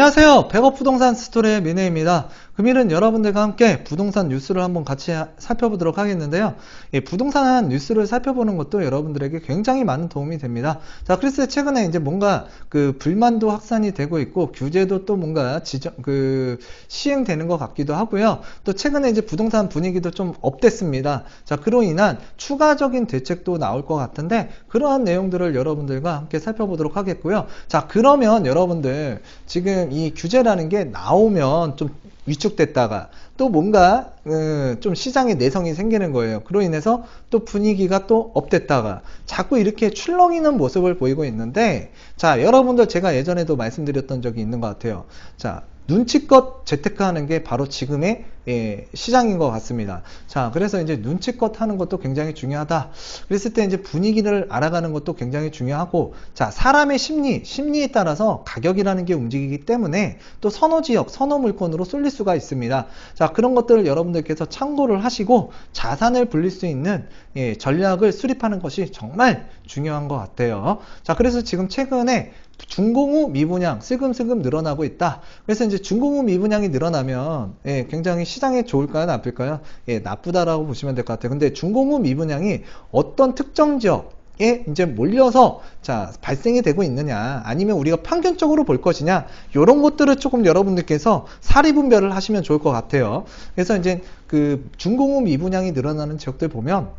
안녕하세요. 백업 부동산 스토리의 민혜입니다. 금일은 여러분들과 함께 부동산 뉴스를 한번 같이 하- 살펴보도록 하겠는데요. 예, 부동산 뉴스를 살펴보는 것도 여러분들에게 굉장히 많은 도움이 됩니다. 자, 그래서 최근에 이제 뭔가 그 불만도 확산이 되고 있고 규제도 또 뭔가 지정, 그 시행되는 것 같기도 하고요. 또 최근에 이제 부동산 분위기도 좀 업됐습니다. 자, 그로 인한 추가적인 대책도 나올 것 같은데 그러한 내용들을 여러분들과 함께 살펴보도록 하겠고요. 자, 그러면 여러분들 지금 이 규제라는 게 나오면 좀 위축됐다가 또 뭔가 어, 좀 시장에 내성이 생기는 거예요. 그로 인해서 또 분위기가 또 업됐다가 자꾸 이렇게 출렁이는 모습을 보이고 있는데 자 여러분들 제가 예전에도 말씀드렸던 적이 있는 것 같아요. 자 눈치껏 재테크하는 게 바로 지금의 예, 시장인 것 같습니다. 자, 그래서 이제 눈치껏 하는 것도 굉장히 중요하다. 그랬을 때 이제 분위기를 알아가는 것도 굉장히 중요하고, 자, 사람의 심리, 심리에 따라서 가격이라는 게 움직이기 때문에 또 선호 지역, 선호 물건으로 쏠릴 수가 있습니다. 자, 그런 것들을 여러분들께서 참고를 하시고 자산을 불릴 수 있는 예, 전략을 수립하는 것이 정말 중요한 것 같아요. 자, 그래서 지금 최근에 중공후 미분양 슬금슬금 늘어나고 있다. 그래서 이제 중공후 미분양이 늘어나면 예, 굉장히 시장에 좋을까요, 나쁠까요? 예, 나쁘다라고 보시면 될 것 같아요. 근데 중공후 미분양이 어떤 특정 지역 에 이제 몰려서 자 발생이 되고 있느냐, 아니면 우리가 평균적으로 볼 것이냐, 이런 것들을 조금 여러분들께서 사리 분별을 하시면 좋을 것 같아요. 그래서 이제 그 중공후 미분양이 늘어나는 지역들 보면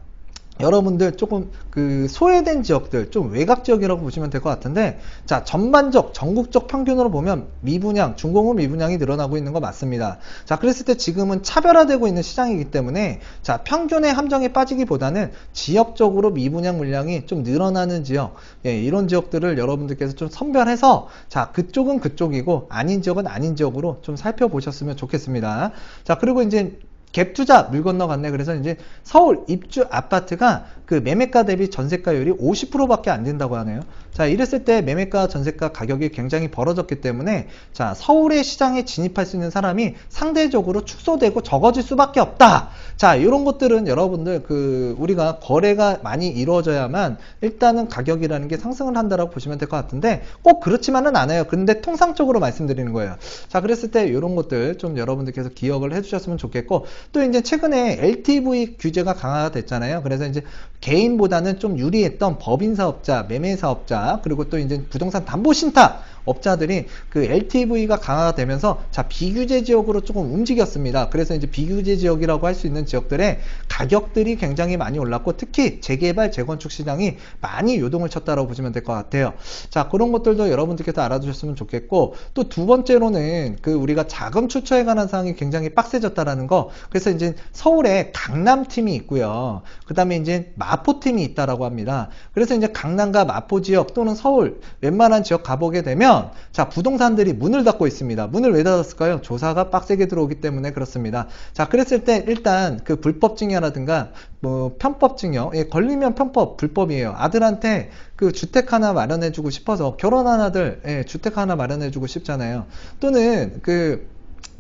여러분들 조금 그 소외된 지역들 좀 외곽 지역이라고 보시면 될 것 같은데 자 전반적 전국적 평균으로 보면 미분양 중공업 미분양이 늘어나고 있는 거 맞습니다. 자 그랬을 때 지금은 차별화되고 있는 시장이기 때문에 자 평균의 함정에 빠지기보다는 지역적으로 미분양 물량이 좀 늘어나는 지역 예, 이런 지역들을 여러분들께서 좀 선별해서 자 그쪽은 그쪽이고 아닌 지역은 아닌 지역으로 좀 살펴보셨으면 좋겠습니다. 자 그리고 이제 갭 투자 물 건너갔네. 그래서 이제 서울 입주 아파트가 그 매매가 대비 전세가율이 50%밖에 안 된다고 하네요. 자, 이랬을 때 매매가 전세가 가격이 굉장히 벌어졌기 때문에 자, 서울의 시장에 진입할 수 있는 사람이 상대적으로 축소되고 적어질 수밖에 없다. 자, 이런 것들은 여러분들 그 우리가 거래가 많이 이루어져야만 일단은 가격이라는 게 상승을 한다라고 보시면 될 것 같은데 꼭 그렇지만은 않아요. 근데 통상적으로 말씀드리는 거예요. 자, 그랬을 때 이런 것들 좀 여러분들께서 기억을 해 주셨으면 좋겠고 또 이제 최근에 LTV 규제가 강화가 됐잖아요. 그래서 이제 개인보다는 좀 유리했던 법인 사업자, 매매 사업자, 그리고 또 이제 부동산 담보 신탁 업자들이 그 LTV가 강화가 되면서 자 비규제 지역으로 조금 움직였습니다. 그래서 이제 비규제 지역이라고 할 수 있는 지역들의 가격들이 굉장히 많이 올랐고 특히 재개발 재건축 시장이 많이 요동을 쳤다라고 보시면 될 것 같아요. 자 그런 것들도 여러분들께서 알아두셨으면 좋겠고 또 두 번째로는 그 우리가 자금 출처에 관한 사항이 굉장히 빡세졌다라는 거. 그래서 이제 서울에 강남 팀이 있고요. 그 다음에 이제 마포 팀이 있다라고 합니다. 그래서 이제 강남과 마포 지역 또는 서울 웬만한 지역 가보게 되면 자 부동산들이 문을 닫고 있습니다. 문을 왜 닫았을까요? 조사가 빡세게 들어오기 때문에 그렇습니다. 자 그랬을 때 일단 그 불법 증여라든가 뭐 편법 증여 예, 걸리면 편법 불법이에요. 아들한테 그 주택 하나 마련해주고 싶어서 결혼한 아들 예, 주택 하나 마련해주고 싶잖아요. 또는 그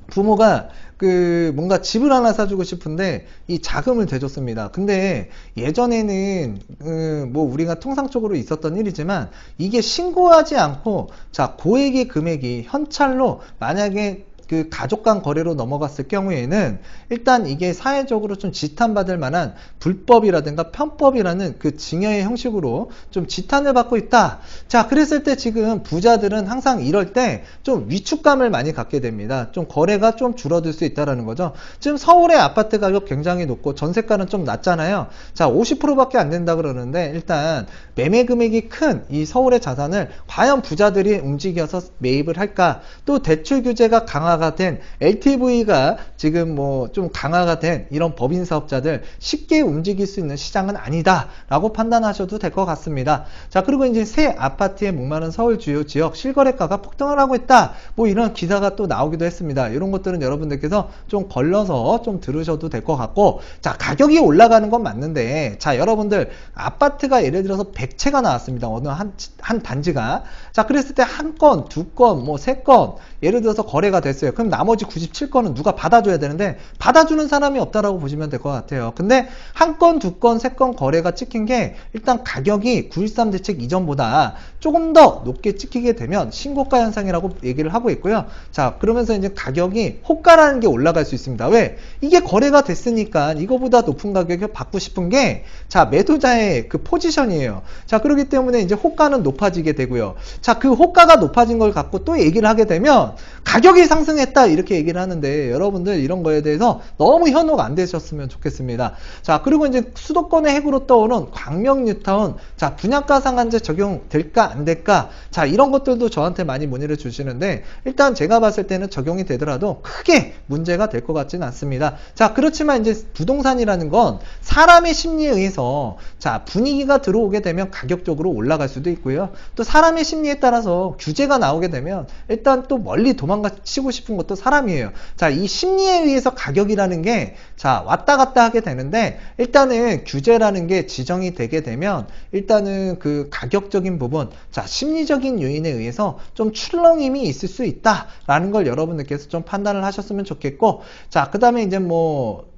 부모가 그 뭔가 집을 하나 사주고 싶은데 이 자금을 대줬습니다. 근데 예전에는 그 뭐 우리가 통상적으로 있었던 일이지만 이게 신고하지 않고 자 고액의 금액이 현찰로 만약에 그 가족 간 거래로 넘어갔을 경우에는 일단 이게 사회적으로 좀 지탄받을 만한 불법이라든가 편법이라는 그 증여의 형식으로 좀 지탄을 받고 있다. 자, 그랬을 때 지금 부자들은 항상 이럴 때 좀 위축감을 많이 갖게 됩니다. 좀 거래가 좀 줄어들 수 있다라는 거죠. 지금 서울의 아파트 가격 굉장히 높고 전세가는 좀 낮잖아요. 자, 50%밖에 안 된다 그러는데 일단 매매 금액이 큰 이 서울의 자산을 과연 부자들이 움직여서 매입을 할까? 또 대출 규제가 강화 가 된 LTV가 지금 뭐 좀 강화가 된 이런 법인 사업자들 쉽게 움직일 수 있는 시장은 아니다라고 판단하셔도 될 것 같습니다. 자, 그리고 이제 새 아파트에 목마른 서울 주요 지역 실거래가가 폭등을 하고 있다. 뭐 이런 기사가 또 나오기도 했습니다. 이런 것들은 여러분들께서 좀 걸러서 좀 들으셔도 될 것 같고, 자, 가격이 올라가는 건 맞는데, 자, 여러분들 아파트가 예를 들어서 100채가 나왔습니다. 어느 한, 한 단지가. 자, 그랬을 때 한 건, 두 건, 뭐 세 건, 예를 들어서 거래가 됐어요. 있어요. 그럼 나머지 97건은 누가 받아줘야 되는데 받아주는 사람이 없다라고 보시면 될 것 같아요. 근데 한 건, 두 건, 세 건 거래가 찍힌 게 일단 가격이 9.13 대책 이전보다 조금 더 높게 찍히게 되면 신고가 현상이라고 얘기를 하고 있고요. 자, 그러면서 이제 가격이 호가라는 게 올라갈 수 있습니다. 왜? 이게 거래가 됐으니까 이거보다 높은 가격에 받고 싶은 게 자, 매도자의 그 포지션이에요. 자, 그렇기 때문에 이제 호가는 높아지게 되고요. 자, 그 호가가 높아진 걸 갖고 또 얘기를 하게 되면 가격이 상승 했다 이렇게 얘기를 하는데 여러분들 이런 거에 대해서 너무 현혹 안 되셨으면 좋겠습니다. 자, 그리고 이제 수도권의 핵으로 떠오른 광명 뉴타운 자, 분양가 상한제 적용될까 안 될까? 자, 이런 것들도 저한테 많이 문의를 주시는데 일단 제가 봤을 때는 적용이 되더라도 크게 문제가 될 것 같지는 않습니다. 자, 그렇지만 이제 부동산이라는 건 사람의 심리에 의해서 자, 분위기가 들어오게 되면 가격적으로 올라갈 수도 있고요. 또 사람의 심리에 따라서 규제가 나오게 되면 일단 또 멀리 도망가치고 싶은 것도 사람이에요. 자, 이 심리에 의해서 가격이라는 게 자, 왔다 갔다 하게 되는데 일단은 규제라는 게 지정이 되게 되면 일단은 그 가격적인 부분, 자, 심리적인 요인에 의해서 좀 출렁임이 있을 수 있다라는 걸 여러분들께서 좀 판단을 하셨으면 좋겠고, 자, 그 다음에 이제 뭐,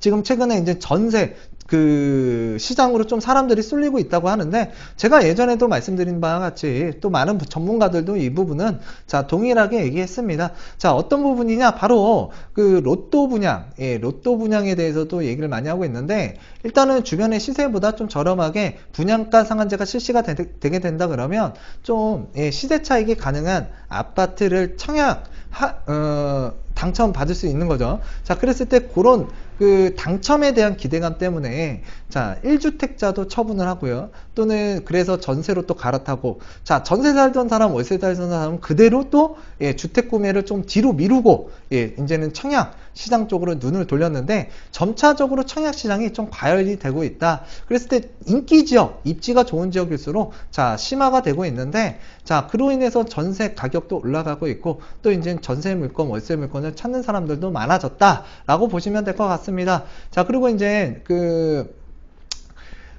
지금 최근에 이제 전세 그 시장으로 좀 사람들이 쏠리고 있다고 하는데 제가 예전에도 말씀드린 바와 같이 또 많은 부- 전문가들도 이 부분은 자 동일하게 얘기했습니다. 자 어떤 부분이냐 바로 그 로또 분양, 예, 로또 분양에 대해서도 얘기를 많이 하고 있는데 일단은 주변의 시세보다 좀 저렴하게 분양가 상한제가 실시가 되, 게 된다 그러면 좀 예, 시세 차익이 가능한 아파트를 청약 하, 어, 당첨 받을 수 있는 거죠. 자, 그랬을 때 그런 그 당첨에 대한 기대감 때문에 자, 1주택자도 처분을 하고요. 또는 그래서 전세로 또 갈아타고 자, 전세 살던 사람, 월세 살던 사람은 그대로 또 예, 주택 구매를 좀 뒤로 미루고 예, 이제는 청약 시장 쪽으로 눈을 돌렸는데 점차적으로 청약 시장이 좀 과열이 되고 있다. 그랬을 때 인기 지역, 입지가 좋은 지역일수록 자, 심화가 되고 있는데 자, 그로 인해서 전세 가격도 올라가고 있고 또 이제 전세 물건, 월세 물건을 찾는 사람들도 많아졌다라고 보시면 될 것 같습니다. 자, 그리고 이제 그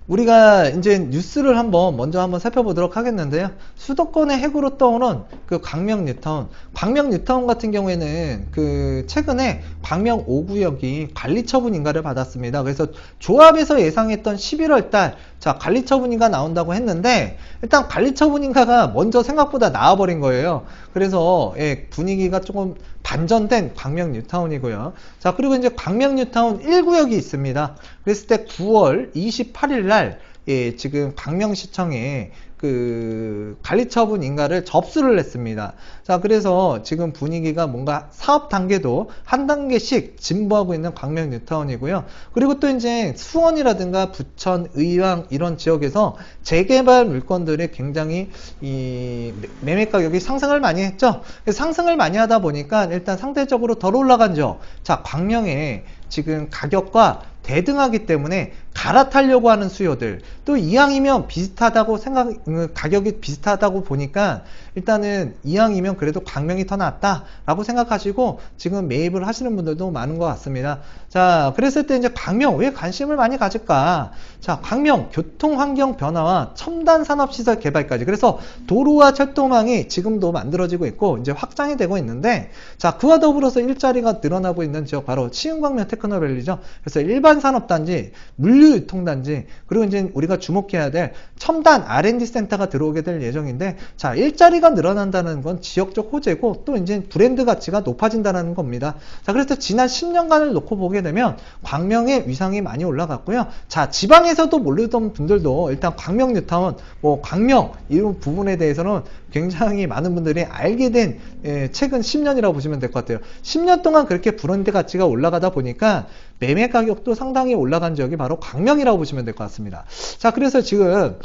우리가 이제 뉴스를 한번 먼저 한번 살펴보도록 하겠는데요. 수도권의 핵으로 떠오른 그 광명 뉴타운. 광명 뉴타운 같은 경우에는 그 최근에 광명 5구역이 관리 처분 인가를 받았습니다. 그래서 조합에서 예상했던 11월 달, 자, 관리 처분 인가 나온다고 했는데 일단 관리 처분 인가가 먼저 생각보다 나와버린 거예요. 그래서 예, 분위기가 조금 반전된 광명 뉴타운이고요. 자, 그리고 이제 광명 뉴타운 1구역이 있습니다. 그랬을 때 9월 28일 날, 예, 지금 광명시청에 그 관리처분 인가를 접수를 했습니다. 자, 그래서 지금 분위기가 뭔가 사업 단계도 한 단계씩 진보하고 있는 광명 뉴타운이고요. 그리고 또 이제 수원이라든가 부천, 의왕 이런 지역에서 재개발 물건들이 굉장히 이 매매 가격이 상승을 많이 했죠. 상승을 많이 하다 보니까 일단 상대적으로 덜 올라간 죠. 자, 광명에 지금 가격과 대등하기 때문에 갈아타려고 하는 수요들 또 이왕이면 비슷하다고 생각 음, 가격이 비슷하다고 보니까 일단은 이왕이면 그래도 광명이 더 낫다라고 생각하시고 지금 매입을 하시는 분들도 많은 것 같습니다. 자 그랬을 때 이제 광명 왜 관심을 많이 가질까? 자 광명 교통 환경 변화와 첨단 산업 시설 개발까지 그래서 도로와 철도망이 지금도 만들어지고 있고 이제 확장이 되고 있는데 자 그와 더불어서 일자리가 늘어나고 있는 지역 바로 치흥광명 테크노밸리죠. 그래서 일반 산업 단지 물류 유통 단지 그리고 이제 우리가 주목해야 될 첨단 R&D 센터가 들어오게 될 예정인데 자 일자리가 늘어난다는 건 지역적 호재고 또 이제 브랜드 가치가 높아진다는 겁니다. 자 그래서 지난 10년간을 놓고 보게 되면 광명의 위상이 많이 올라갔고요. 자 지방에서도 모르던 분들도 일단 광명 뉴타운 뭐 광명 이런 부분에 대해서는 굉장히 많은 분들이 알게 된 예, 최근 10년이라고 보시면 될 것 같아요. 10년 동안 그렇게 브랜드 가치가 올라가다 보니까 매매 가격도 상당히 올라간 지역이 바로 광명이라고 보시면 될 것 같습니다. 자, 그래서 지금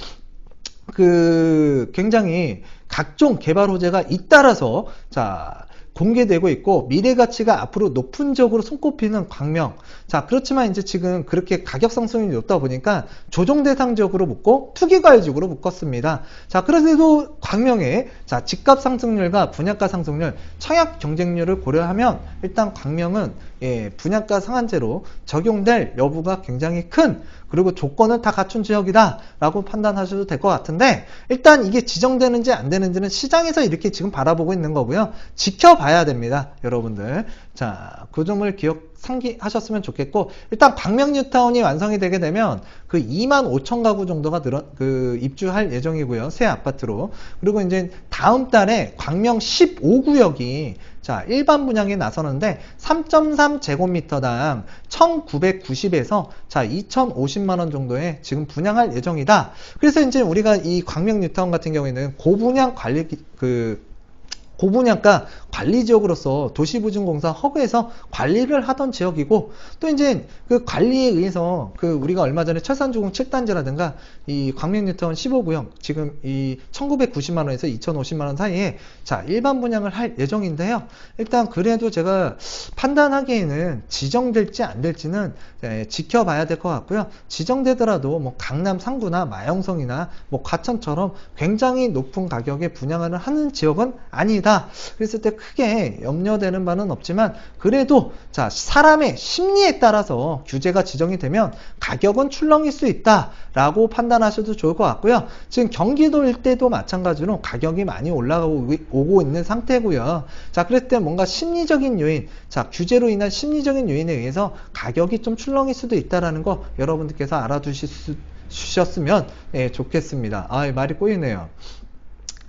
그 굉장히 각종 개발 호재가 잇따라서 자 공개되고 있고 미래 가치가 앞으로 높은 지역으로 손꼽히는 광명. 자 그렇지만 이제 지금 그렇게 가격 상승이 높다 보니까 조정 대상 지역으로 묶고 투기 과열 지역으로 묶었습니다. 자 그래도 광명의 자 집값 상승률과 분양가 상승률, 청약 경쟁률을 고려하면 일단 광명은 예, 분양가 상한제로 적용될 여부가 굉장히 큰 그리고 조건은 다 갖춘 지역이다 라고 판단하셔도 될 것 같은데 일단 이게 지정되는지 안 되는지는 시장에서 이렇게 지금 바라보고 있는 거고요. 지켜봐야 됩니다, 여러분들. 자, 그 점을 기억 상기하셨으면 좋겠고 일단 광명 뉴타운이 완성이 되게 되면 그 2만 5천 가구 정도가 늘어 그 입주할 예정이고요. 새 아파트로. 그리고 이제 다음 달에 광명 15구역이 자, 일반 분양에 나서는데 3.3 제곱미터당 1,990에서 자, 2,050만 원 정도에 지금 분양할 예정이다. 그래서 이제 우리가 이 광명 뉴타운 같은 경우에는 고분양 관리 기- 그 고분양가 관리 지역으로서 도시보증공사 허그에서 관리를 하던 지역이고 또 이제 그 관리에 의해서 그 우리가 얼마 전에 철산주공 7단지라든가 이 광명뉴타운 15구역 지금 이 1990만 원에서 2050만 원 사이에 자 일반 분양을 할 예정인데요. 일단 그래도 제가 판단하기에는 지정될지 안 될지는 예, 지켜봐야 될 것 같고요. 지정되더라도 뭐 강남 상구나 마영성이나 뭐 과천처럼 굉장히 높은 가격에 분양을 하는 지역은 아니다. 그랬을 때 크게 염려되는 바는 없지만 그래도 자 사람의 심리에 따라서 규제가 지정이 되면 가격은 출렁일 수 있다라고 판단하셔도 좋을 것 같고요. 지금 경기도 일대도 마찬가지로 가격이 많이 올라가고 오고 있는 상태고요. 자 그랬을 때 뭔가 심리적인 요인, 자 규제로 인한 심리적인 요인에 의해서 가격이 좀 출렁일 수도 있다라는 거 여러분들께서 알아두실 수 주셨으면 예, 좋겠습니다. 아, 말이 꼬이네요.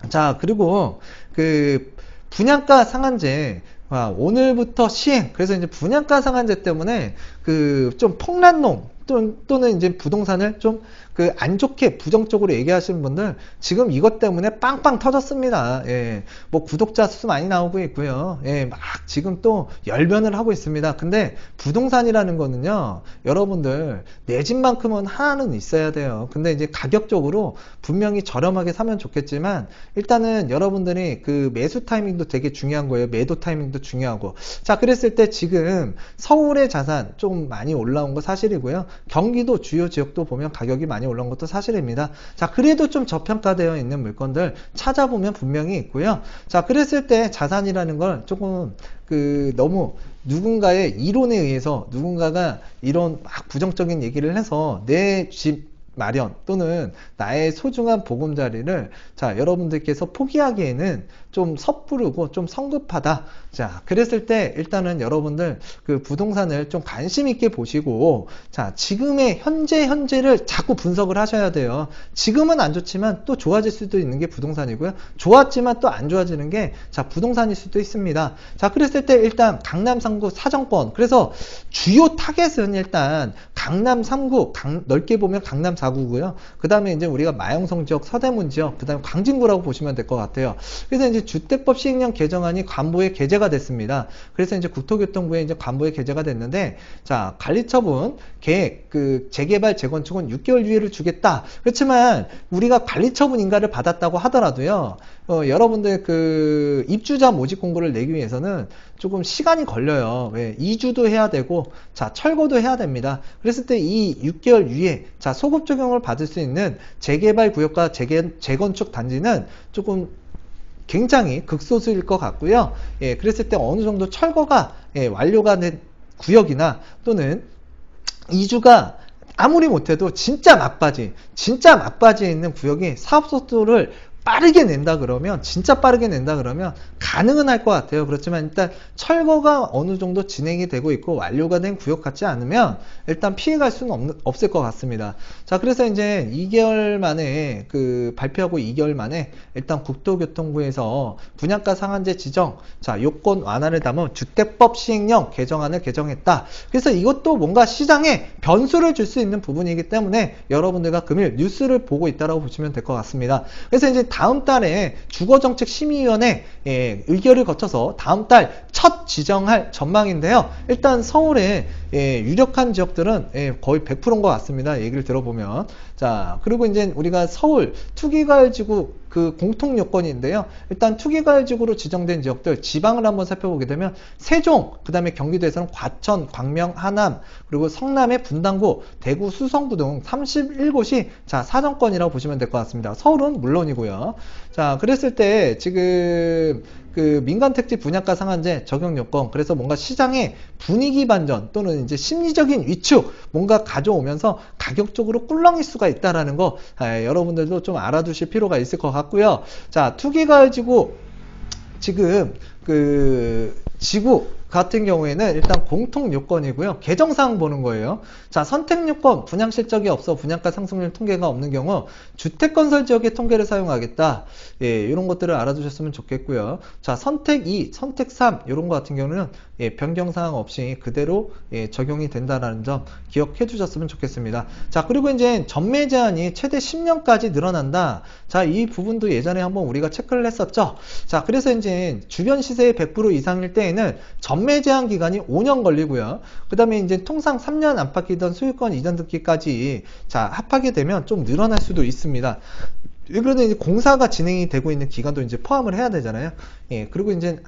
자, 그리고 그 분양가 상한제 아, 오늘부터 시행. 그래서 이제 분양가 상한제 때문에 그 좀 폭란농 또, 또는 이제 부동산을 좀 그 안 좋게 부정적으로 얘기하시는 분들 지금 이것 때문에 빵빵 터졌습니다. 예. 뭐 구독자 수 많이 나오고 있고요. 예. 막 지금 또 열변을 하고 있습니다. 근데 부동산이라는 거는요. 여러분들 내 집만큼은 하나는 있어야 돼요. 근데 이제 가격적으로 분명히 저렴하게 사면 좋겠지만 일단은 여러분들이 그 매수 타이밍도 되게 중요한 거예요. 매도 타이밍도 중요하고. 자, 그랬을 때 지금 서울의 자산 좀 많이 올라온 거 사실이고요. 경기도 주요 지역도 보면 가격이 많이 올라온 것도 사실입니다. 자, 그래도 좀 저평가되어 있는 물건들 찾아보면 분명히 있고요. 자, 그랬을 때 자산이라는 걸 조금 그 너무 누군가의 이론에 의해서 누군가가 이런 막 부정적인 얘기를 해서 내 집 마련 또는 나의 소중한 보금자리를 자 여러분들께서 포기하기에는 좀 섣부르고 좀 성급하다. 자 그랬을 때 일단은 여러분들 그 부동산을 좀 관심 있게 보시고 자 지금의 현재 현재를 자꾸 분석을 하셔야 돼요. 지금은 안 좋지만 또 좋아질 수도 있는 게 부동산이고요. 좋았지만 또 안 좋아지는 게 자 부동산일 수도 있습니다. 자 그랬을 때 일단 강남 3구 사정권. 그래서 주요 타겟은 일단 강남 3구 강- 넓게 보면 강남 4 구고요. 그 다음에 이제 우리가 마영성 지역, 서대문 지역, 그 다음에 광진구라고 보시면 될 것 같아요. 그래서 이제 주택법 시행령 개정안이 관보에 게재가 됐습니다. 그래서 이제 국토교통부에 이제 관보에 게재가 됐는데, 자, 관리처분, 계획, 그, 재개발, 재건축은 6개월 유예를 주겠다. 그렇지만, 우리가 관리처분 인가를 받았다고 하더라도요, 어, 여러분들 그, 입주자 모집 공고를 내기 위해서는 조금 시간이 걸려요. 왜? 2주도 해야 되고, 자, 철거도 해야 됩니다. 그랬을 때 이 6개월 유예, 자, 소급 적용을 받을 수 있는 재개발 구역과 재개, 재건축 단지는 조금 굉장히 극소수일 것 같고요. 예, 그랬을 때 어느 정도 철거가 예, 완료가 된 구역이나 또는 이주가 아무리 못해도 진짜 막바지, 진짜 막바지에 있는 구역이 사업 속도를 빠르게 낸다 그러면 진짜 빠르게 낸다 그러면 가능은 할 것 같아요. 그렇지만 일단 철거가 어느 정도 진행이 되고 있고 완료가 된 구역 같지 않으면 일단 피해갈 수는 없, 없을 것 같습니다. 자 그래서 이제 2개월 만에 그 발표하고 2개월 만에 일단 국토교통부에서 분양가 상한제 지정 자 요건 완화를 담은 주택법 시행령 개정안을 개정했다. 그래서 이것도 뭔가 시장에 변수를 줄 수 있는 부분이기 때문에 여러분들과 금일 뉴스를 보고 있다라고 보시면 될 것 같습니다. 그래서 이제 다음 달에 주거정책 심의위원회 예, 의결을 거쳐서 다음 달 첫 지정할 전망인데요. 일단 서울에 예, 유력한 지역들은 예, 거의 100%인 것 같습니다. 얘기를 들어보면 자, 그리고 이제 우리가 서울 투기가을지구 그 공통 요건인데요. 일단 투기가을지구로 지정된 지역들 지방을 한번 살펴보게 되면 세종, 그 다음에 경기도에서는 과천, 광명, 하남, 그리고 성남의 분당구, 대구, 수성구 등 31곳이 자 사정권이라고 보시면 될 것 같습니다. 서울은 물론이고요. 자, 그랬을 때 지금 그 민간 택지 분양가 상한제 적용 요건 그래서 뭔가 시장의 분위기 반전 또는 이제 심리적인 위축 뭔가 가져오면서 가격적으로 꿀렁일 수가 있다라는 거 아, 여러분들도 좀 알아두실 필요가 있을 것 같고요. 자, 투기 가지고 지금 그 지구 같은 경우에는 일단 공통 요건이고요. 계정사항 보는 거예요. 자, 선택 요건, 분양 실적이 없어 분양가 상승률 통계가 없는 경우 주택 건설 지역의 통계를 사용하겠다. 예, 이런 것들을 알아두셨으면 좋겠고요. 자, 선택 2, 선택 3 이런 것 같은 경우는 예, 변경 사항 없이 그대로 예, 적용이 된다는 점 기억해 주셨으면 좋겠습니다. 자, 그리고 이제 전매 제한이 최대 10년까지 늘어난다. 자, 이 부분도 예전에 한번 우리가 체크를 했었죠. 자, 그래서 이제 주변 시세의 100% 이상일 때에는 전매 제한 기간이 5년 걸리고요. 그 다음에 이제 통상 3년 안팎이던 소유권 이전 듣기까지 자, 합하게 되면 좀 늘어날 수도 있습니다. 왜 그러냐, 이제 공사가 진행이 되고 있는 기간도 이제 포함을 해야 되잖아요. 예, 그리고 이제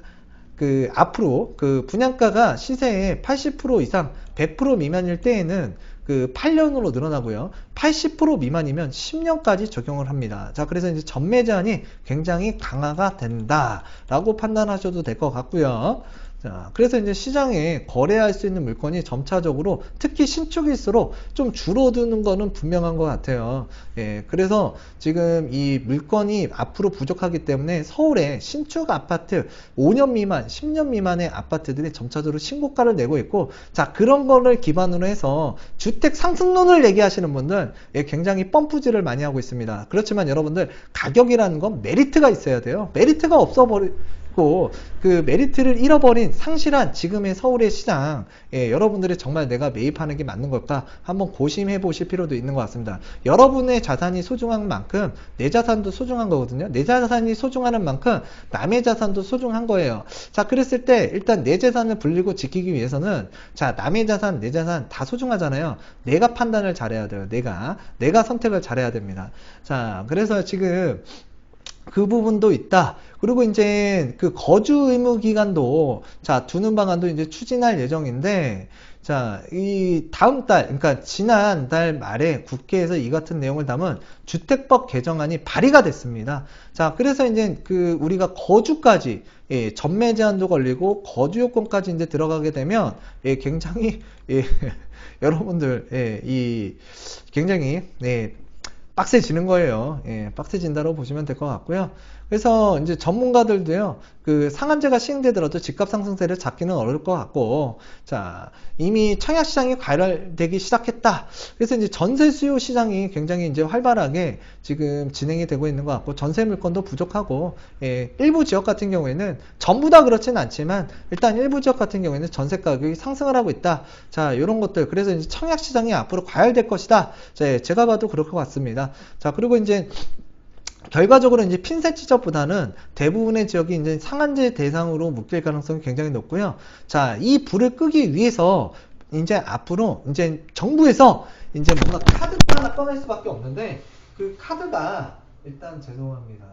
그 앞으로 그 분양가가 시세의 80% 이상 100% 미만일 때에는 그 8년으로 늘어나고요. 80% 미만이면 10년까지 적용을 합니다. 자, 그래서 이제 전매 제한이 굉장히 강화가 된다라고 판단하셔도 될 것 같고요. 자, 그래서 이제 시장에 거래할 수 있는 물건이 점차적으로 특히 신축일수록 좀 줄어드는 거는 분명한 것 같아요. 예, 그래서 지금 이 물건이 앞으로 부족하기 때문에 서울에 신축 아파트 5년 미만, 10년 미만의 아파트들이 점차적으로 신고가를 내고 있고, 자, 그런 거를 기반으로 해서 주택 상승론을 얘기하시는 분들 예, 굉장히 펌프질을 많이 하고 있습니다. 그렇지만 여러분들 가격이라는 건 메리트가 있어야 돼요. 메리트가 없어 버리, 그 메리트를 잃어버린 상실한 지금의 서울의 시장 예, 여러분들이 정말 내가 매입하는 게 맞는 걸까 한번 고심해 보실 필요도 있는 것 같습니다. 여러분의 자산이 소중한 만큼 내 자산도 소중한 거거든요. 내 자산이 소중하는 만큼 남의 자산도 소중한 거예요. 자 그랬을 때 일단 내 재산을 불리고 지키기 위해서는 자 남의 자산 내 자산 다 소중하잖아요. 내가 판단을 잘해야 돼요. 내가 내가 선택을 잘해야 됩니다. 자 그래서 지금 그 부분도 있다. 그리고 이제 그 거주 의무 기간도 자 두는 방안도 이제 추진할 예정인데 자 이 다음 달 그러니까 지난 달 말에 국회에서 이 같은 내용을 담은 주택법 개정안이 발의가 됐습니다. 자 그래서 이제 그 우리가 거주까지 예, 전매 제한도 걸리고 거주 요건까지 이제 들어가게 되면 예, 굉장히 예, 여러분들 예, 이 굉장히 예, 빡세지는 거예요. 예, 빡세진다고 보시면 될 것 같고요. 그래서 이제 전문가들도요, 그 상한제가 시행되더라도 집값 상승세를 잡기는 어려울 것 같고, 자, 이미 청약 시장이 과열되기 시작했다. 그래서 이제 전세 수요 시장이 굉장히 이제 활발하게 지금 진행이 되고 있는 것 같고, 전세 물건도 부족하고, 예, 일부 지역 같은 경우에는 전부 다 그렇지는 않지만, 일단 일부 지역 같은 경우에는 전세 가격이 상승을 하고 있다. 자, 이런 것들. 그래서 이제 청약 시장이 앞으로 과열될 것이다. 자, 제가 봐도 그럴 것 같습니다. 자, 그리고 이제 결과적으로 이제 핀셋 지적보다는 대부분의 지역이 이제 상한제 대상으로 묶일 가능성이 굉장히 높고요. 자, 이 불을 끄기 위해서 이제 앞으로 이제 정부에서 이제 뭔가 카드를 하나 꺼낼 수밖에 없는데 그 카드가 일단 죄송합니다.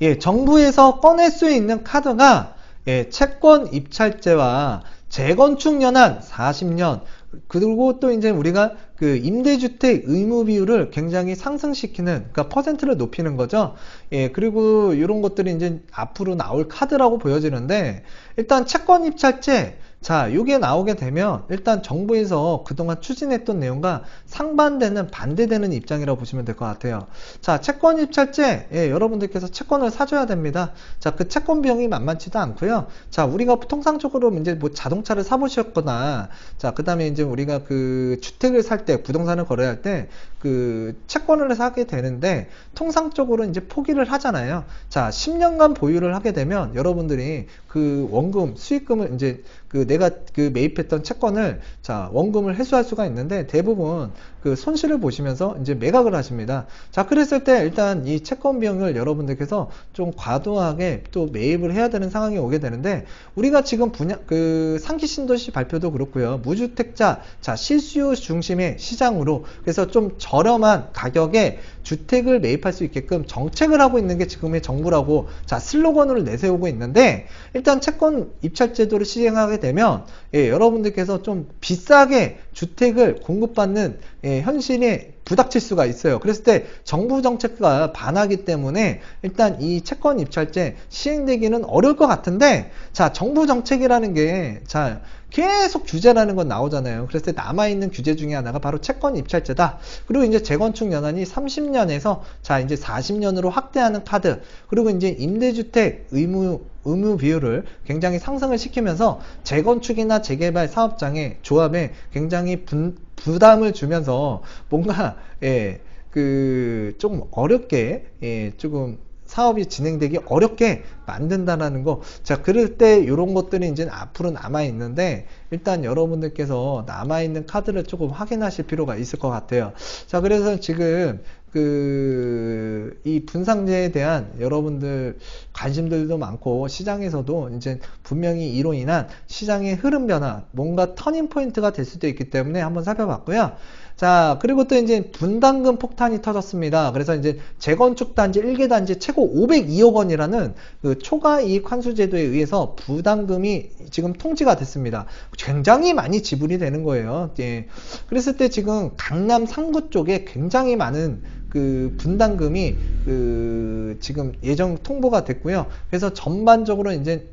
예, 정부에서 꺼낼 수 있는 카드가 예, 채권 입찰제와 재건축 연한 40년 그리고 또 이제 우리가 그 임대주택 의무 비율을 굉장히 상승시키는 그러니까 퍼센트를 높이는 거죠. 예, 그리고 이런 것들이 이제 앞으로 나올 카드라고 보여지는데 일단 채권 입찰제 자, 이게 나오게 되면 일단 정부에서 그동안 추진했던 내용과 상반되는 반대되는 입장이라고 보시면 될 것 같아요. 자, 채권 입찰제 예, 여러분들께서 채권을 사줘야 됩니다. 자, 그 채권 비용이 만만치도 않고요. 자, 우리가 통상적으로 이제 뭐 자동차를 사보셨거나 자, 그다음에 이제 우리가 그 주택을 살 때 부동산을 거래할 때 그 채권을 사게 되는데 통상적으로 이제 포기를 하잖아요. 자, 10년간 보유를 하게 되면 여러분들이 그 원금 수익금을 이제 그그 내가 그 매입했던 채권을 자 원금을 회수할 수가 있는데 대부분 그 손실을 보시면서 이제 매각을 하십니다. 자 그랬을 때 일단 이 채권 비용을 여러분들께서 좀 과도하게 또 매입을 해야 되는 상황이 오게 되는데 우리가 지금 분야 그 상기 신도시 발표도 그렇고요 무주택자 자 실수요 중심의 시장으로 그래서 좀 저 렴한 가격에 주택을 매입할 수 있게끔 정책을 하고 있는 게 지금의 정부라고 자 슬로건을 내세우고 있는데 일단 채권 입찰 제도를 시행하게 되면 예, 여러분들께서 좀 비싸게 주택을 공급받는 예, 현실에 부닥칠 수가 있어요. 그랬을 때 정부 정책과 반하기 때문에 일단 이 채권 입찰제 시행되기는 어려울 것 같은데 자 정부 정책이라는 게자 계속 규제라는 건 나오잖아요. 그래서 남아있는 규제 중에 하나가 바로 채권 입찰제다. 그리고 이제 재건축 연한이 30년에서 자 이제 40년으로 확대하는 카드. 그리고 이제 임대주택 의무 의무 비율을 굉장히 상승을 시키면서 재건축이나 재개발 사업장의 조합에 굉장히 분, 부담을 주면서 뭔가 예, 그 좀 어렵게 예, 조금 사업이 진행되기 어렵게 만든다라는 거. 자, 그럴 때 이런 것들이 이제 앞으로 남아 있는데 일단 여러분들께서 남아 있는 카드를 조금 확인하실 필요가 있을 것 같아요. 자, 그래서 지금 그, 이 분상제에 대한 여러분들 관심들도 많고 시장에서도 이제 분명히 이로 인한 시장의 흐름 변화, 뭔가 터닝 포인트가 될 수도 있기 때문에 한번 살펴봤고요. 자, 그리고 또 이제 분담금 폭탄이 터졌습니다. 그래서 이제 재건축 단지 1개 단지 최고 502억 원이라는 그 초과 이익 환수 제도에 의해서 부담금이 지금 통지가 됐습니다. 굉장히 많이 지불이 되는 거예요. 예. 그랬을 때 지금 강남 상구 쪽에 굉장히 많은 그 분담금이 그 지금 예정 통보가 됐고요. 그래서 전반적으로 이제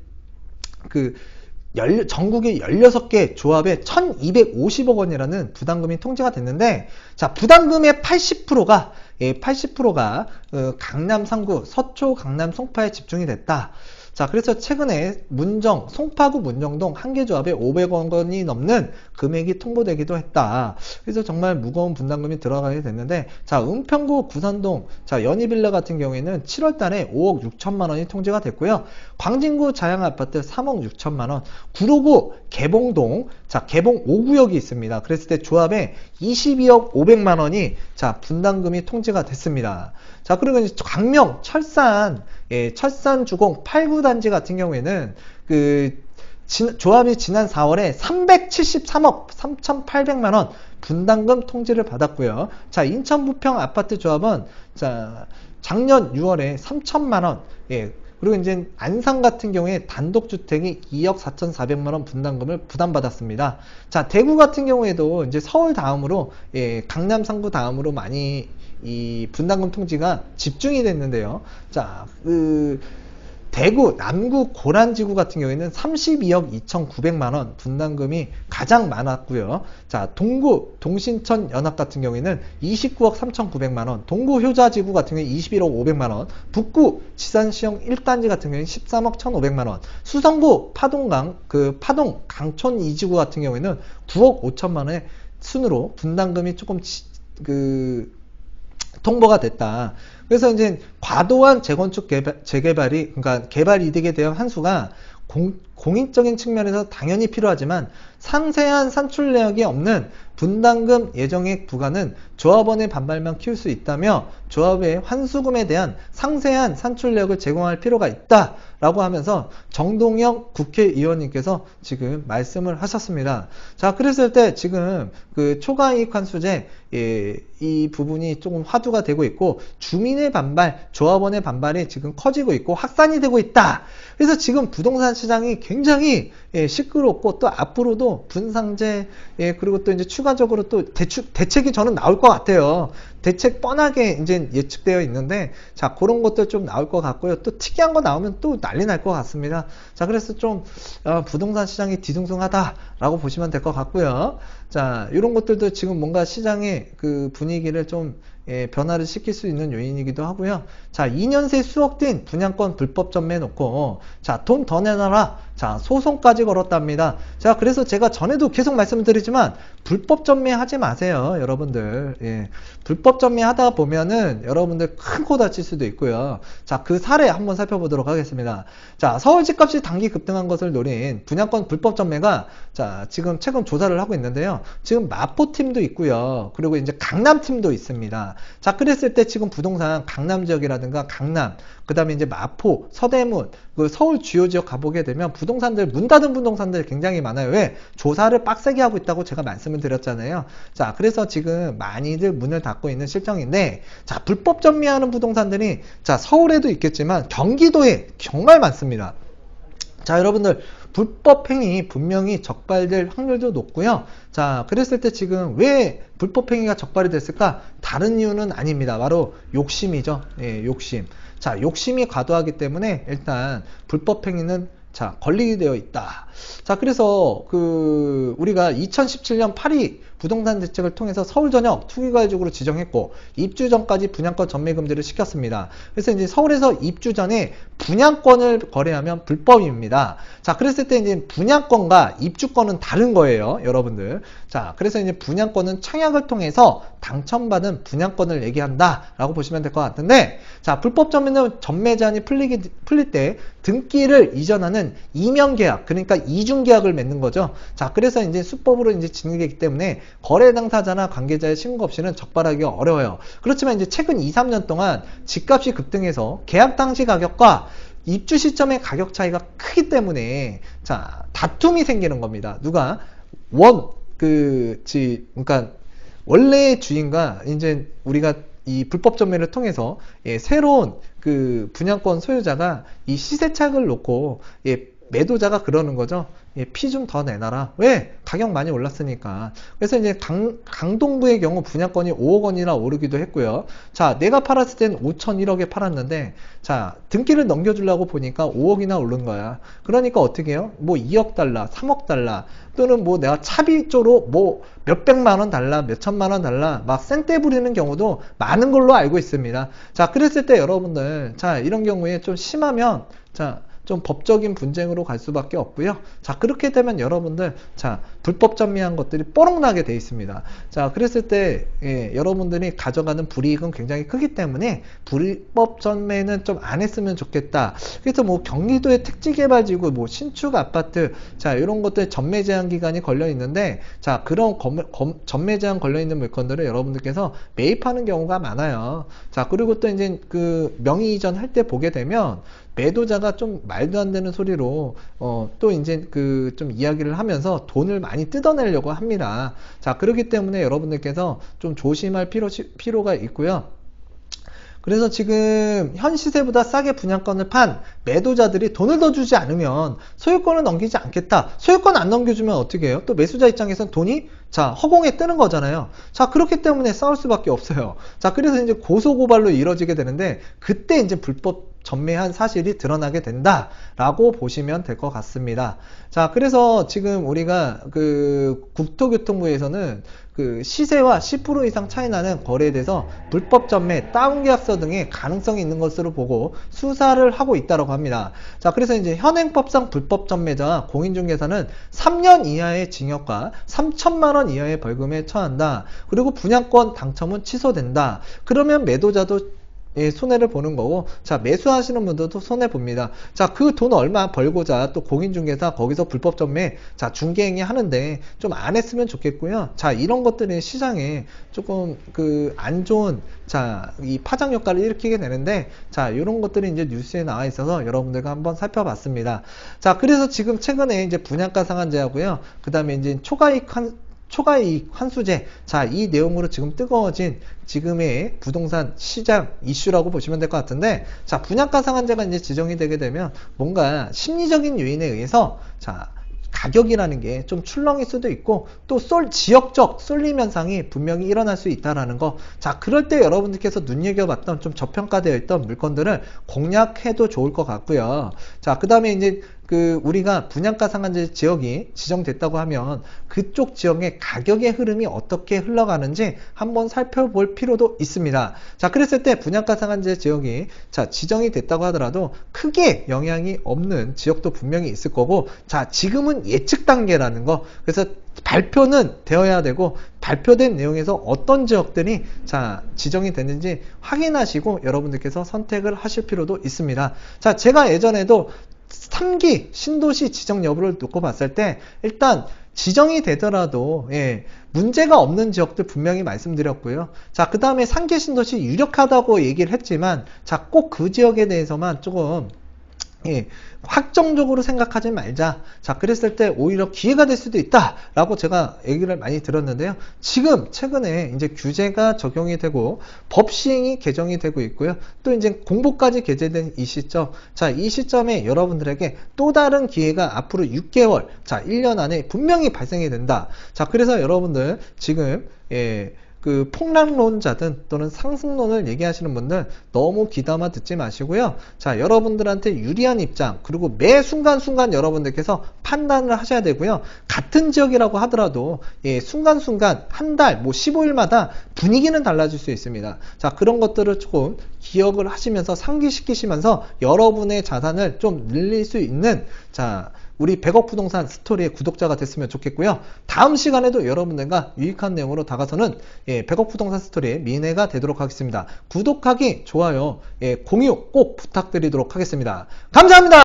그 전국의 16개 조합에 1250억 원이라는 부담금이 통제가 됐는데 자 부담금의 80%가 예, 80%가 어, 강남 상구 서초 강남 송파에 집중이 됐다. 자, 그래서 최근에 문정, 송파구 문정동 한 개 조합에 500억 원이 넘는 금액이 통보되기도 했다. 그래서 정말 무거운 분담금이 들어가게 됐는데, 자, 은평구 구산동, 자, 연희빌라 같은 경우에는 7월 달에 5억 6천만 원이 통제가 됐고요. 광진구 자양 아파트 3억 6천만 원, 구로구 개봉동, 자, 개봉 5구역이 있습니다. 그랬을 때 조합에 22억 500만 원이 자, 분담금이 통제가 됐습니다. 자, 그리고 이제 광명, 철산, 예, 철산 주공 8구 단지 같은 경우에는 그 진, 조합이 지난 4월에 373억 3,800만 원 분담금 통지를 받았고요. 자, 인천 부평 아파트 조합은 자, 작년 6월에 3천만 원, 예, 그리고 이제 안산 같은 경우에 단독주택이 2억 4,400만 원 분담금을 부담받았습니다. 자, 대구 같은 경우에도 이제 서울 다음으로 예, 강남 상구 다음으로 많이 이 분담금 통지가 집중이 됐는데요. 자, 그 대구 남구 고란지구 같은 경우에는 32억 2,900만 원 분담금이 가장 많았고요. 자, 동구 동신천 연합 같은 경우에는 29억 3,900만 원, 동구 효자지구 같은 경우에 21억 500만 원, 북구 지산시형 1단지 같은 경우에는 13억 1,500만 원, 수성구 파동강 그 파동 강촌 2지구 같은 경우에는 9억 5천만 원의 순으로 분담금이 조금 지, 그 통보가 됐다. 그래서 이제 과도한 재건축 개발, 재개발이 그러니까 개발 이득에 대한 환수가 공, 공익적인 측면에서 당연히 필요하지만 상세한 산출 내역이 없는 분담금 예정액 부과는 조합원의 반발만 키울 수 있다며 조합의 환수금에 대한 상세한 산출 내역을 제공할 필요가 있다 라고 하면서 정동영 국회의원님께서 지금 말씀을 하셨습니다. 자, 그랬을 때 지금 그 초과이익 환수제 예, 이 부분이 조금 화두가 되고 있고 주민의 반발, 조합원의 반발이 지금 커지고 있고 확산이 되고 있다. 그래서 지금 부동산 시장이 굉장히 예, 시끄럽고 또 앞으로도 분상제 예, 그리고 또 이제 추가적으로 또 대축, 대책이 저는 나올 것 같아요. 대책 뻔하게 이제 예측되어 있는데 자 그런 것들 좀 나올 것 같고요. 또 특이한 거 나오면 또 난리 날 것 같습니다. 자 그래서 좀 어, 부동산 시장이 뒤숭숭하다라고 보시면 될 것 같고요. 자 이런 것들도 지금 뭔가 시장의 그 분위기를 좀 예, 변화를 시킬 수 있는 요인이기도 하고요. 자, 2년 새 수억된 분양권 불법 전매해 놓고, 자, 돈 더 내놔라. 자, 소송까지 걸었답니다. 자, 그래서 제가 전에도 계속 말씀을 드리지만, 불법 전매하지 마세요, 여러분들. 예. 불법 전매하다 보면은 여러분들 큰 코 다칠 수도 있고요. 자, 그 사례 한번 살펴보도록 하겠습니다. 자, 서울 집값이 단기 급등한 것을 노린 분양권 불법 전매가 자, 지금 최근 조사를 하고 있는데요. 지금 마포 팀도 있고요. 그리고 이제 강남 팀도 있습니다. 자, 그랬을 때 지금 부동산 강남 지역이라든가 강남, 그 다음에 이제 마포, 서대문, 그 서울 주요 지역 가보게 되면 부동산들, 문 닫은 부동산들 굉장히 많아요. 왜? 조사를 빡세게 하고 있다고 제가 말씀을 드렸잖아요. 자, 그래서 지금 많이들 문을 닫고 있는 실정인데, 자, 불법 전매하는 부동산들이, 자, 서울에도 있겠지만 경기도에 정말 많습니다. 자, 여러분들, 불법 행위 분명히 적발될 확률도 높고요. 자, 그랬을 때 지금 왜 불법 행위가 적발이 됐을까? 다른 이유는 아닙니다. 바로 욕심이죠. 예, 욕심. 자, 욕심이 과도하기 때문에 일단 불법 행위는 자, 걸리게 되어 있다. 자, 그래서 그 우리가 2017년 8위 부동산 대책을 통해서 서울 전역 투기과열지구로 지정했고 입주 전까지 분양권 전매 금지를 시켰습니다. 그래서 이제 서울에서 입주 전에 분양권을 거래하면 불법입니다. 자, 그랬을 때 이제 분양권과 입주권은 다른 거예요, 여러분들. 자, 그래서 이제 분양권은 청약을 통해서 당첨받은 분양권을 얘기한다라고 보시면 될 것 같은데, 자, 불법 전매는 전매 제한이 풀리기 풀릴 때 등기를 이전하는 이면 계약, 그러니까 이중 계약을 맺는 거죠. 자, 그래서 이제 수법으로 이제 진행되기 때문에 거래 당사자나 관계자의 신고 없이는 적발하기가 어려워요. 그렇지만 이제 최근 2, 3년 동안 집값이 급등해서 계약 당시 가격과 입주 시점의 가격 차이가 크기 때문에 자 다툼이 생기는 겁니다. 누가 원 그지 그러니까 원래 주인과 이제 우리가 이 불법 전매를 통해서 예, 새로운 그 분양권 소유자가 이 시세착을 놓고 예, 매도자가 그러는 거죠. 예, 피 좀 더 내놔라. 왜? 가격 많이 올랐으니까. 그래서 이제 강, 강동부의 경우 분양권이 5억 원이나 오르기도 했고요. 자, 내가 팔았을 땐 5천 1억에 팔았는데, 자, 등기를 넘겨주려고 보니까 5억이나 오른 거야. 그러니까 어떻게 해요? 뭐 2억 달러, 3억 달러, 또는 뭐 내가 차비조로 뭐 몇백만 원 달라, 몇천만 원 달라, 막 생떼 부리는 경우도 많은 걸로 알고 있습니다. 자, 그랬을 때 여러분들, 자, 이런 경우에 좀 심하면, 자, 좀 법적인 분쟁으로 갈 수밖에 없고요. 자, 그렇게 되면 여러분들, 자, 불법 전매한 것들이 뽀록나게 돼 있습니다. 자, 그랬을 때, 예, 여러분들이 가져가는 불이익은 굉장히 크기 때문에 불법 전매는 좀 안 했으면 좋겠다. 그래서 뭐 경기도의 택지개발지구, 뭐 신축 아파트, 자, 이런 것들 전매 제한 기간이 걸려 있는데, 자, 그런 검, 검, 전매 제한 걸려 있는 물건들을 여러분들께서 매입하는 경우가 많아요. 자, 그리고 또 이제 그 명의 이전 할 때 보게 되면, 매도자가 좀 말도 안 되는 소리로 어, 또 이제 그 좀 이야기를 하면서 돈을 많이 뜯어내려고 합니다. 자 그렇기 때문에 여러분들께서 좀 조심할 필요 필요가 있고요. 그래서 지금 현 시세보다 싸게 분양권을 판 매도자들이 돈을 더 주지 않으면 소유권을 넘기지 않겠다. 소유권 안 넘겨주면 어떻게 해요? 또 매수자 입장에선 돈이 자 허공에 뜨는 거잖아요. 자 그렇기 때문에 싸울 수밖에 없어요. 자 그래서 이제 고소 고발로 이루어지게 되는데 그때 이제 불법 전매한 사실이 드러나게 된다라고 보시면 될 것 같습니다. 자, 그래서 지금 우리가 그 국토교통부에서는 그 시세와 10% 이상 차이 나는 거래에 대해서 불법 전매, 다운 계약서 등의 가능성이 있는 것으로 보고 수사를 하고 있다고 합니다. 자, 그래서 이제 현행법상 불법 전매자와 공인중개사는 3년 이하의 징역과 3천만 원 이하의 벌금에 처한다. 그리고 분양권 당첨은 취소된다. 그러면 매도자도 예, 손해를 보는 거고 자 매수하시는 분들도 손해 봅니다. 자 그 돈 얼마 벌고자 또 공인중개사 거기서 불법 전매 자 중개행위 하는데 좀 안 했으면 좋겠고요. 자 이런 것들이 시장에 조금 그 안 좋은 자 이 파장 효과를 일으키게 되는데 자 이런 것들이 이제 뉴스에 나와 있어서 여러분들과 한번 살펴봤습니다. 자 그래서 지금 최근에 이제 분양가 상한제하고요. 그 다음에 이제 초과이익 한 초과이익 환수제. 자, 이 내용으로 지금 뜨거워진 지금의 부동산 시장 이슈라고 보시면 될 것 같은데, 자, 분양가 상한제가 이제 지정이 되게 되면 뭔가 심리적인 요인에 의해서, 자, 가격이라는 게 좀 출렁일 수도 있고 또 쏠 지역적 쏠림 현상이 분명히 일어날 수 있다라는 거. 자, 그럴 때 여러분들께서 눈여겨봤던 좀 저평가되어 있던 물건들을 공략해도 좋을 것 같고요. 자, 그 다음에 이제 그 우리가 분양가 상한제 지역이 지정됐다고 하면 그쪽 지역의 가격의 흐름이 어떻게 흘러가는지 한번 살펴볼 필요도 있습니다. 자, 그랬을 때 분양가 상한제 지역이 자, 지정이 됐다고 하더라도 크게 영향이 없는 지역도 분명히 있을 거고 자, 지금은 예측 단계라는 거. 그래서 발표는 되어야 되고 발표된 내용에서 어떤 지역들이 자 지정이 됐는지 확인하시고 여러분들께서 선택을 하실 필요도 있습니다. 자 제가 예전에도 3기 신도시 지정 여부를 놓고 봤을 때 일단 지정이 되더라도 예, 문제가 없는 지역들 분명히 말씀드렸고요. 자, 그 다음에 3기 신도시 유력하다고 얘기를 했지만 자, 꼭 그 지역에 대해서만 조금 예, 확정적으로 생각하지 말자. 자, 그랬을 때 오히려 기회가 될 수도 있다. 라고 제가 얘기를 많이 들었는데요. 지금 최근에 이제 규제가 적용이 되고 법 시행이 개정이 되고 있고요. 또 이제 공보까지 개재된 이 시점. 자, 이 시점에 여러분들에게 또 다른 기회가 앞으로 6개월, 자, 1년 안에 분명히 발생이 된다. 자, 그래서 여러분들 지금, 예, 그 폭락론자든 또는 상승론을 얘기하시는 분들 너무 귀담아 듣지 마시고요. 자, 여러분들한테 유리한 입장 그리고 매 순간순간 여러분들께서 판단을 하셔야 되고요. 같은 지역이라고 하더라도 예, 순간순간 한 달, 뭐 15일마다 분위기는 달라질 수 있습니다. 자, 그런 것들을 조금 기억을 하시면서 상기시키시면서 여러분의 자산을 좀 늘릴 수 있는 자, 우리 100억 부동산 스토리의 구독자가 됐으면 좋겠고요. 다음 시간에도 여러분들과 유익한 내용으로 다가서는 예, 100억 부동산 스토리의 미래가 되도록 하겠습니다. 구독하기, 좋아요, 예, 공유 꼭 부탁드리도록 하겠습니다. 감사합니다.